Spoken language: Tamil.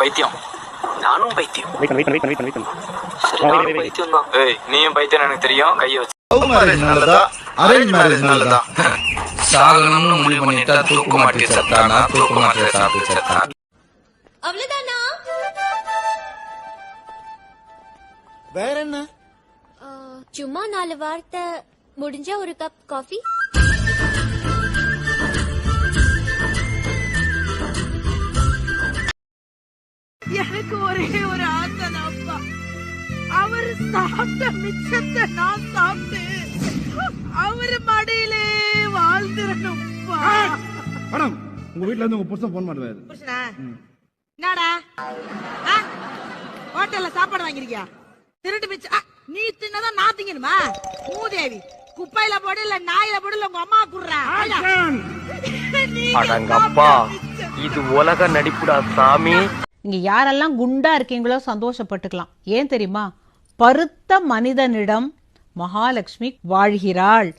பைத்தியம். நானும் பைத்தியம். வெயிட் பண்ணு வெயிட் பண்ணு வெயிட் பண்ணு வெயிட் பண்ணு. சரி, நானும் பைத்தியம் தான். ஏய் நீயும் பைத்தியம் எனக்கு தெரியும் கையை வச்சு. லவ் மேரேஜ் நல்லதா? அரேஞ்ச் மேரேஜ் நல்லதா? சாகணும்னு முடிவு பண்ணிட்டா தூக்கு மாட்டி செத்தானா தூக்கு மாட்டி சாப்பிட்டு செத்தா. அவ்வளவுதானா? வேற என்ன? சும்மா நாலு வார்த்தை முடிஞ்ச ஒரு கப் காஃபி எனக்கு ஒரே ஒரு ஆசை அப்பா. அவரு சாப்பிட்ட மிச்சத்தை நான் சாப்பிட்டு அவரு மடியிலே வாழ்ந்துடணும்ப்பா மேடம் உங்க வீட்ல இருந்து உங்க புருஷன் போன் பண்ணுவாரு புருஷனா? என்னடா? ஆ? ஹோட்டல்ல சாப்பாடு வாங்கிருக்கியா திருட்டு மிச்சம் நீ தின்னதான் நான் திங்கணுமா? மூதேவி குப்பையில போடு இல்ல நாயில போடு இல்ல உங்க அம்மா குடுறா. அடங்கப்பா. இது உலக நடிப்புடா சாமி. இங்கே யாரெல்லாம் குண்டா இருக்கீங்களோ சந்தோஷப்பட்டுக்கலாம். ஏன் தெரியுமா? பருத்த மனிதனிடம் மகாலட்சுமி வாழ்கிறாள்.